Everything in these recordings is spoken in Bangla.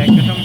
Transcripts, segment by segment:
দেখতে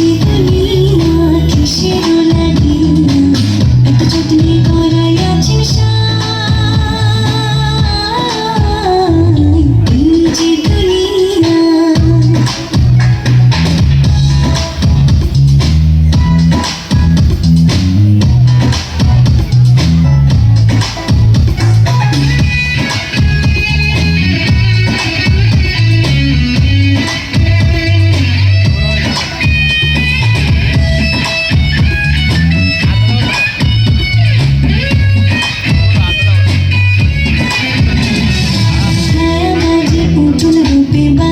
You. Be my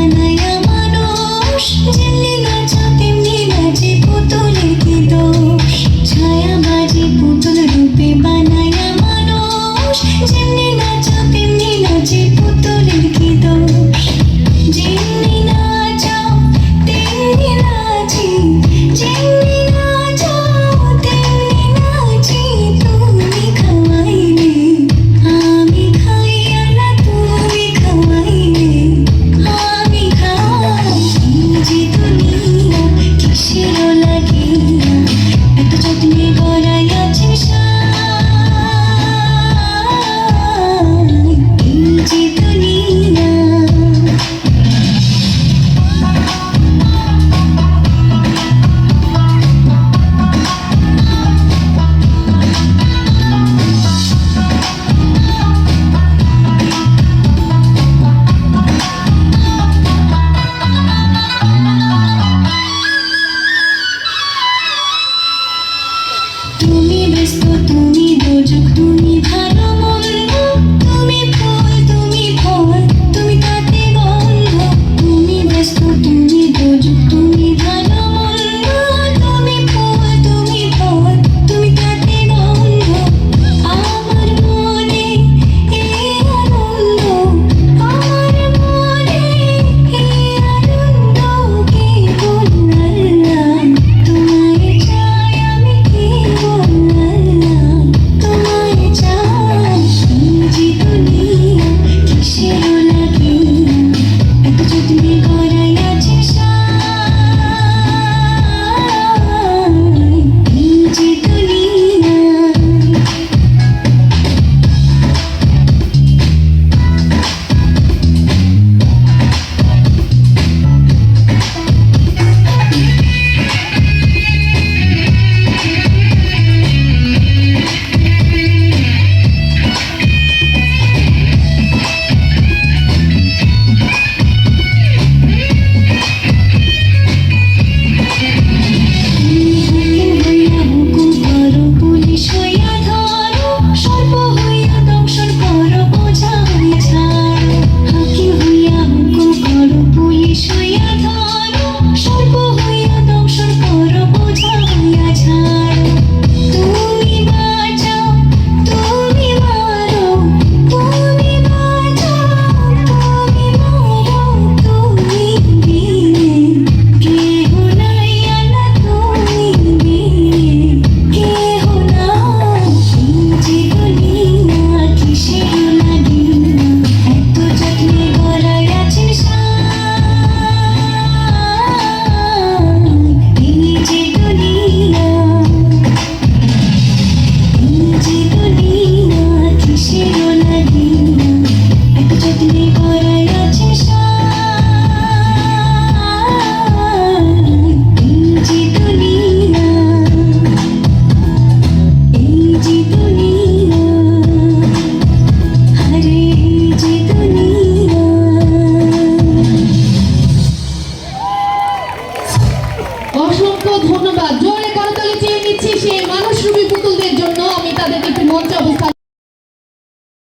ধন্যবাদ। জোরে করতালি চেয়ে নিচ্ছি সেই মানুষ রূপী পুতুলদের জন্য। আমি তাদেরকে একটি মঞ্চ